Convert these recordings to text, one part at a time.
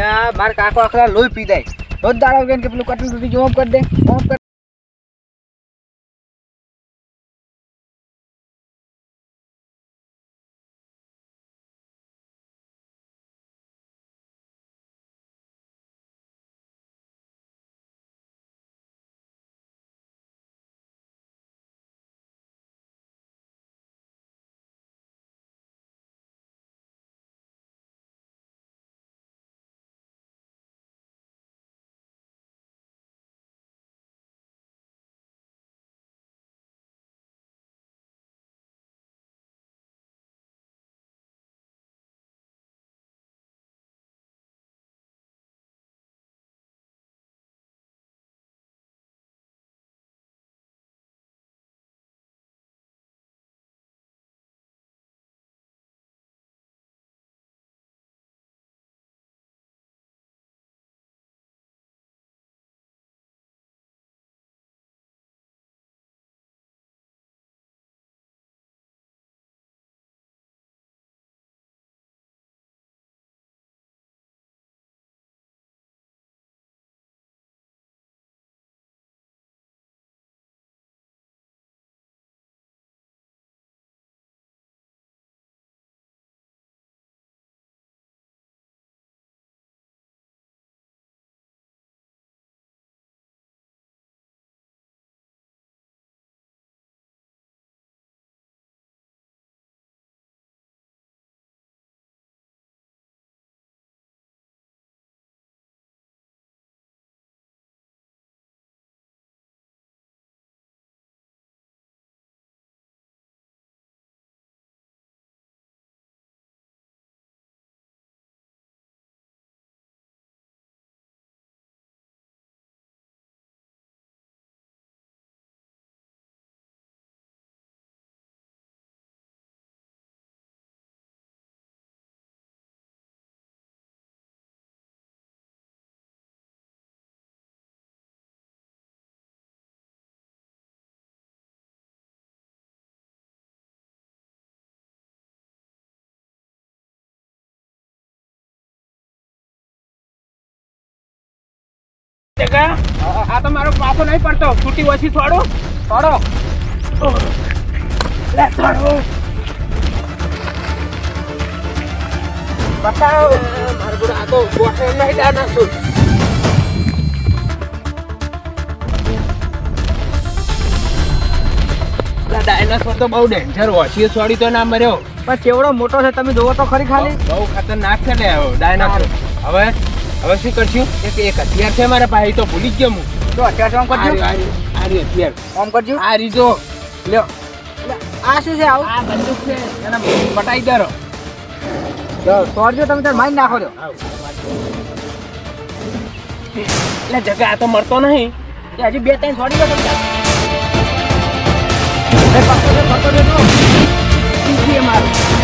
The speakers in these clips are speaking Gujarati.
મારા કાકો આખલા લોહી પી જાય. રોજ દાડો કે પેલું કટન તૂટી જો કરી દે ઓમ કર જગા આ તો મારો પાછો નહીં પડતો. છૂટી ઓછી છોડો. છોડો. લે છોડો. બતાવો. મારું ગુરુ આ તો નહીં દાના છું ડાયનાસોર તો બહુ ડેન્જર ઓછી છોડી તો ના મર્યો. પણ કેવડો મોટો છે તમે જોવો તો ખરી ખાલી. બહુ ખતરનાક છે ને ડાયનાસોર હવે? હવે શું કરશું? એક એક હથિયાર છે મારા પાસે તો ભૂલી જ ગયો હું. તો હથિયાર શું કરજો? આરી હથિયાર. ઓમ કરજો? આ રીજો. લ્યો. આ શું છે આવું? આ બંદૂક છે. એને પટાઈ દરો. તોડજો તમે તાર મારી નાખો છો એટલે જગ્યા આ તો મળતો નહીં. એ હજી બે ત્રણ છોડી દો તમે. પાછો પાછો. એ મારું?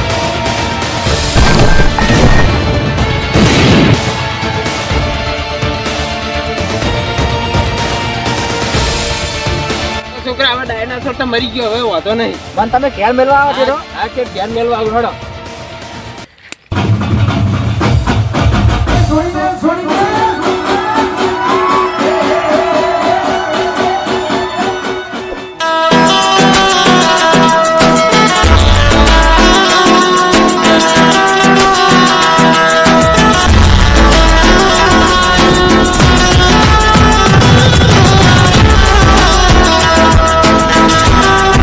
છોકરા હવે ડાયનાસોર તો મરી ગયો હવે વાંધો નહીં. પણ તમે ઘેર મેળવા આવો છો આ કે ધ્યાન મેળવા આવો હડો.